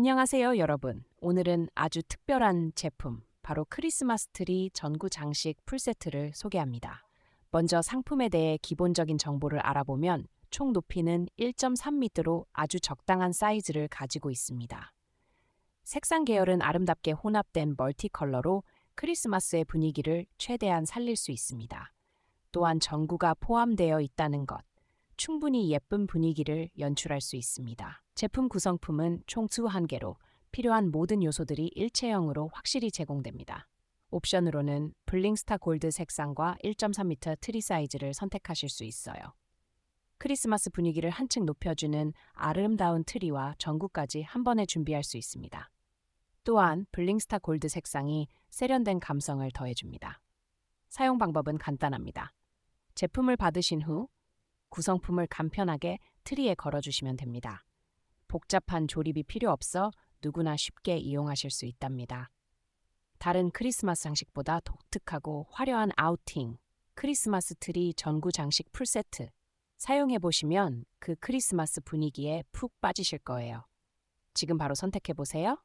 안녕하세요, 여러분. 오늘은 아주 특별한 제품, 바로 크리스마스 트리 전구 장식 풀세트를 소개합니다. 먼저 상품에 대해 기본적인 정보를 알아보면 총 높이는 1.3m로 아주 적당한 사이즈를 가지고 있습니다. 색상 계열은 아름답게 혼합된 멀티 컬러로 크리스마스의 분위기를 최대한 살릴 수 있습니다. 또한 전구가 포함되어 있다는 것, 충분히 예쁜 분위기를 연출할 수 있습니다. 제품 구성품은 총 21개로 필요한 모든 요소들이 일체형으로 확실히 제공됩니다. 옵션으로는 블링스타 골드 색상과 1.3m 트리 사이즈를 선택하실 수 있어요. 크리스마스 분위기를 한층 높여주는 아름다운 트리와 전구까지 한 번에 준비할 수 있습니다. 또한 블링스타 골드 색상이 세련된 감성을 더해줍니다. 사용 방법은 간단합니다. 제품을 받으신 후 구성품을 간편하게 트리에 걸어주시면 됩니다. 복잡한 조립이 필요 없어 누구나 쉽게 이용하실 수 있답니다. 다른 크리스마스 장식보다 독특하고 화려한 아우팅, 크리스마스 트리 전구 장식 풀세트. 사용해 보시면 그 크리스마스 분위기에 푹 빠지실 거예요. 지금 바로 선택해 보세요.